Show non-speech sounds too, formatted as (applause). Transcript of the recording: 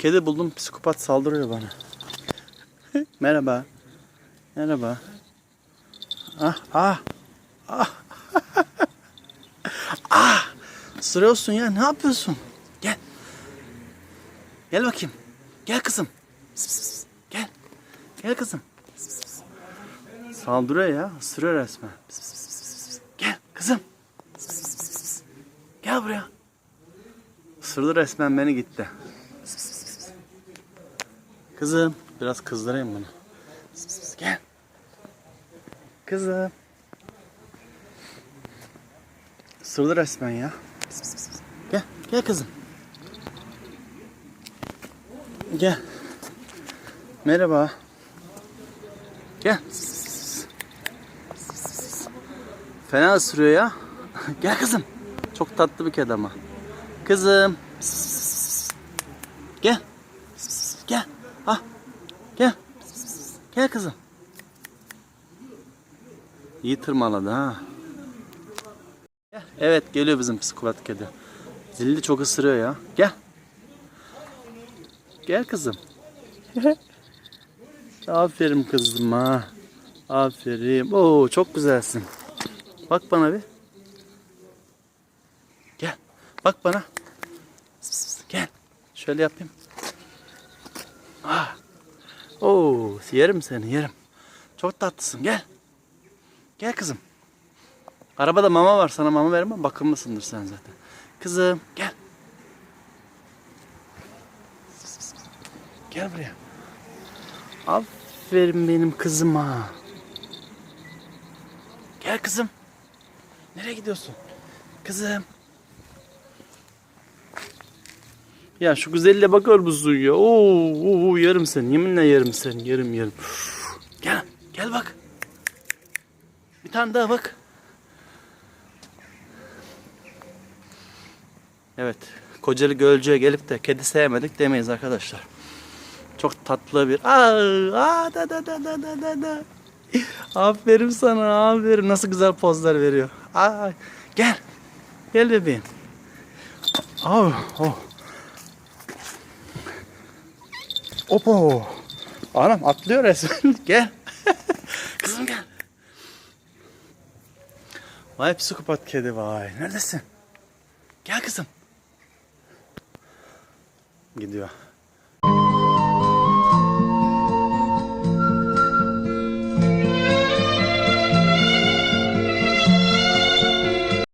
kedi buldum. Psikopat saldırıyor bana. (laughs) Merhaba. Merhaba. Ah ah. Ah. (laughs) ah. Sırıyorsun ya. Ne yapıyorsun? Gel. Gel bakayım. Gel kızım. Gel. Gel kızım. Saldırıyor ya. Isırıyor resmen. Gel kızım. Gel buraya. Isırdı resmen beni gitti. Kızım. Biraz kızdırayım bunu. Gel. Kızım. Isırdı resmen ya. Gel. Gel kızım. Gel. Merhaba. Gel. Fena ısırıyor ya. (laughs) Gel kızım. Çok tatlı bir kedi ama. Kızım. Gel. Gel. Ah. Gel. Gel kızım. İyi tırmaladı ha. Evet geliyor bizim psikopat kedi. Zilli çok ısırıyor ya. Gel. Gel kızım. (laughs) Aferin kızım ha. Aferin. Oo çok güzelsin. Bak bana bir. Gel. Bak bana. Gel. Şöyle yapayım. Ah. Oo yerim seni yerim. Çok tatlısın gel. Gel kızım. Arabada mama var sana mama vermem bakımlısındır sen zaten. Kızım gel. Gel buraya. Aferin benim kızıma. Gel kızım. Nereye gidiyorsun? Kızım. Ya şu güzelliğe bakar mısın ya? Oo, oo, yerim seni. Yeminle yerim seni. Yerim yerim. Gel. Gel bak. Bir tane daha bak. Evet. Kocaeli Gölcük'e gelip de kedi sevmedik demeyiz arkadaşlar. Çok tatlı bir. Aa, aa da da da da da da da. Aferin sana, aferin. Nasıl güzel pozlar veriyor. Ay, gel. Gel bebeğim. Oh, oh. Opo. Anam atlıyor resmen. (laughs) gel. Kızım gel. Vay psikopat kedi vay. Neredesin? Gel kızım. Gidiyor.